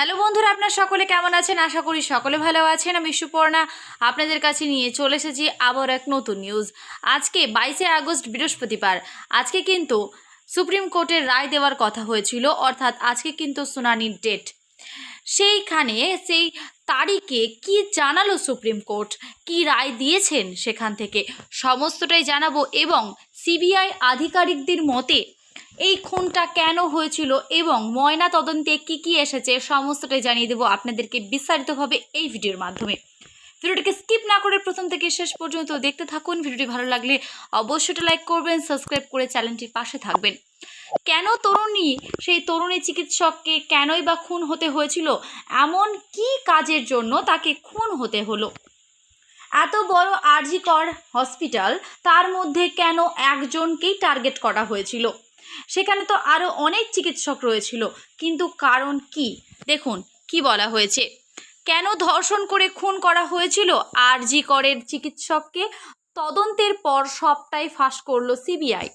Hello বন্ধুরা, আপনার সকলে কেমন আছেন? আশা করি সকলে ভালো আছেন। আমি সুপর্ণা, আপনাদের কাছে নিয়ে চলে এসেছি আবার এক নতুন নিউজ আজকে বাইশে আগস্ট, বৃহস্পতিবার। আজকে কিন্তু সুপ্রিম কোর্টের রায় দেওয়ার কথা হয়েছিল, অর্থাৎ আজকে কিন্তু শুনানির ডেট সেইখানে সেই তারিখে কি জানালো সুপ্রিম কোর্ট? কি রায় দিয়েছেন সেখান থেকে? সমস্তটাই জানাব এবং সিবিআই আধিকারিকদের মতে এই খুনটা কেন হয়েছিল এবং ময়না তদন্তে কি কি এসেছে সমস্তটাই জানিয়ে দেবো আপনাদেরকে বিস্তারিতভাবে এই ভিডিওর মাধ্যমে। ভিডিওটিকে স্কিপ না করে প্রথম থেকে শেষ পর্যন্ত দেখতে থাকুন। ভিডিওটি ভালো লাগলে অবশ্যই লাইক করবেন, সাবস্ক্রাইব করে চ্যানেলটির পাশে থাকবেন। কেন তরুণী, সেই তরুণী চিকিৎসককে কেনই বা খুন হতে হয়েছিল? এমন কি কাজের জন্য তাকে খুন হতে হলো? এত বড় আরজিকর হসপিটাল, তার মধ্যে কেন একজনকেই টার্গেট করা হয়েছিল? সেখানে তো আরও অনেক চিকিৎসক রয়েছিল, কিন্তু কারণ কি? দেখুন, কি বলা হয়েছে? কেন ধর্ষণ করে খুন করা হয়েছিল? আর জি করের চিকিৎসককে তদন্তের পর সবটাই ফাঁস করল সিবিআই।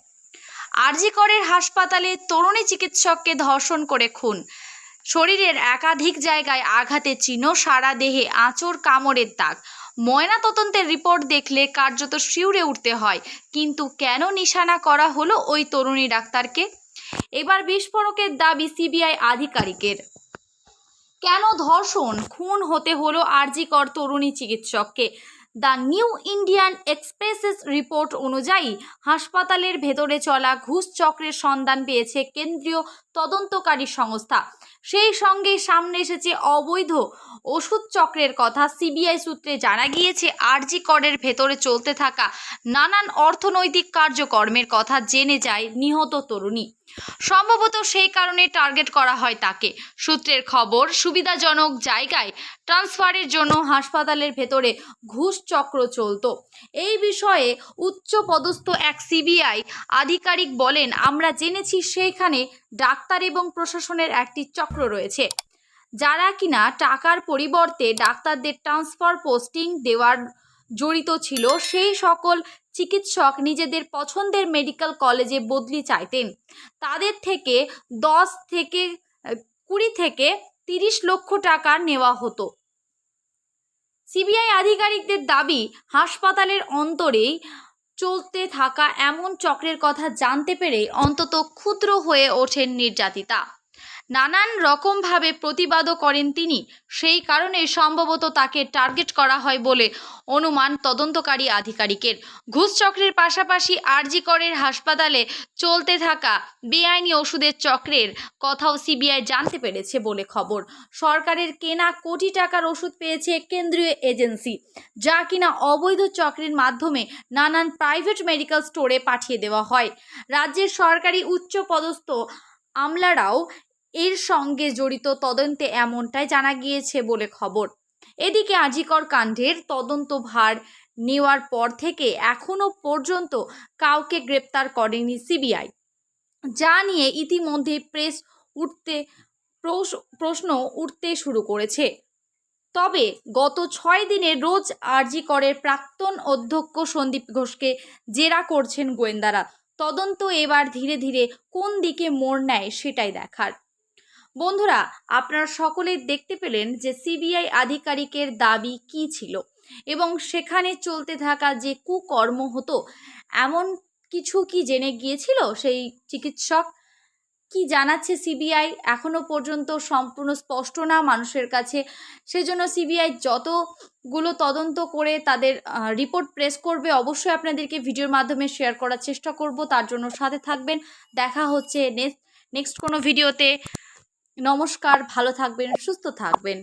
আরজি করের হাসপাতালে তরুণী চিকিৎসককে ধর্ষণ করে খুন। শরীরের একাধিক জায়গায় আঘাতে চিহ্ন সারা দেহে আঁচড়, কামড়ের দাগ। ময়না তদন্তের রিপোর্ট দেখলে কার্যত শিউরে উঠতে হয়। কিন্তু কেন নিশানা করা হলো ওই তরুণী ডাক্তারকে? এবার বিস্ফোরকের দাবি সিবিআই আধিকারিকের। কেন ধর্ষণ? খুন হতে হলো আরজিকর তরুণী চিকিৎসককে। The New Indian Express's report অনুযায়ী, হাসপাতালের ভেতরে চলা ঘুষ চক্রের সন্ধান পেয়েছে কেন্দ্রীয় তদন্তকারী সংস্থা। সেই সঙ্গে সামনে এসেছে অবৈধ ওষুধ চক্রের কথা। সিবিআই সূত্রে জানা গিয়েছে, আরজি করের ভেতরে চলতে থাকা নানান অর্থনৈতিক কার্যকর্মের কথা জেনে যায় নিহত তরুণী। সম্ভবত সেই কারণে টার্গেট করা হয় তাকে। সূত্রের খবর, সুবিধাজনক জায়গায় ট্রান্সফারের জন্য হাসপাতালের ভেতরে ঘুষ চক্র চলত। এই বিষয়ে উচ্চ পদস্থ এক সিবিআই আধিকারিক বলেন, আমরা জেনেছি সেইখানে ডাক্তার এবং প্রশাসনের একটি চক্র রয়েছে। যারা কিনা টাকার পরিবর্তে ডাক্তারদের ট্রান্সফার পোস্টিং দেওয়ার জড়িত ছিল, সেই সকল চিকিৎসক নিজেদের পছন্দের মেডিকেল কলেজে বদলি চাইতেন। তাদের থেকে দশ থেকে, কুড়ি থেকে তিরিশ লক্ষ টাকা নেওয়া হতো। সিবিআই আধিকারিকদের দাবি, হাসপাতালের অন্তরেই চলতে থাকা এমন চক্রের কথা জানতে পেরে অন্তত ক্ষুদ্র হয়ে ওঠেন নির্যাতিতা। নানান রকমভাবে প্রতিবাদও করেন তিনি। সেই কারণে সম্ভবত তাকে টার্গেট করা হয় বলে অনুমান তদন্তকারী আধিকারিকের। ঘুষ চক্রের পাশাপাশি আরজি করের হাসপাতালে চলতে থাকা বেআইনি ওষুধের চক্রের কথাও সিবিআই জানতে পেরেছে বলে খবর। সরকারের কেনা কোটি টাকার ওষুধ পেয়েছে কেন্দ্রীয় এজেন্সি, যা কিনা অবৈধ চক্রের মাধ্যমে নানান প্রাইভেট মেডিকেল স্টোরে পাঠিয়ে দেওয়া হয়। রাজ্যের সরকারি উচ্চ পদস্থ আমলারাও এর সঙ্গে জড়িত তদন্তে এমনটাই জানা গিয়েছে বলে খবর। এদিকে আজিকর কাণ্ডের তদন্ত ভার নেওয়ার পর থেকে এখনও পর্যন্ত কাউকে গ্রেপ্তার করেনি সিবিআই। যা নিয়ে ইতিমধ্যে প্রেস উঠতে, প্রশ- প্রশ্ন উঠতে শুরু করেছে। তবে গত ছয় দিনে রোজ আরজি করের প্রাক্তন অধ্যক্ষ সন্দীপ ঘোষকে জেরা করছেন গোয়েন্দারা। তদন্ত এবার ধীরে ধীরে কোন দিকে মোড় নেয় সেটাই দেখার। বন্ধুরা, আপনারা সকলেই দেখতে পেলেন যে সিবিআই আধিকারিকের দাবি কি ছিল এবং সেখানে চলতে থাকা যে কুকর্ম হতো, এমন কিছু কি জেনে গিয়েছিল সেই চিকিৎসক? কি জানাচ্ছে সিবিআই? এখনও পর্যন্ত সম্পূর্ণ স্পষ্ট না মানুষের কাছে। সেজন্য সিবিআই যতগুলো তদন্ত করে তাদের রিপোর্ট প্রেস করবে, অবশ্যই আপনাদেরকে ভিডিওর মাধ্যমে শেয়ার করার চেষ্টা করব। তার জন্য সাথে থাকবেন। দেখা হচ্ছে নেক্সট কোনো ভিডিওতে। নমস্কার, ভালো থাকবেন, সুস্থ থাকবেন।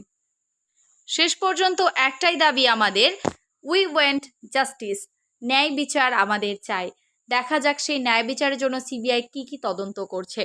শেষ পর্যন্ত একটাই দাবি আমাদের উই ওয়েন্ট জাস্টিস ন্যায় বিচার আমাদের চাই। দেখা যাক সেই ন্যায় বিচারের জন্য সিবিআই কি কি তদন্ত করছে।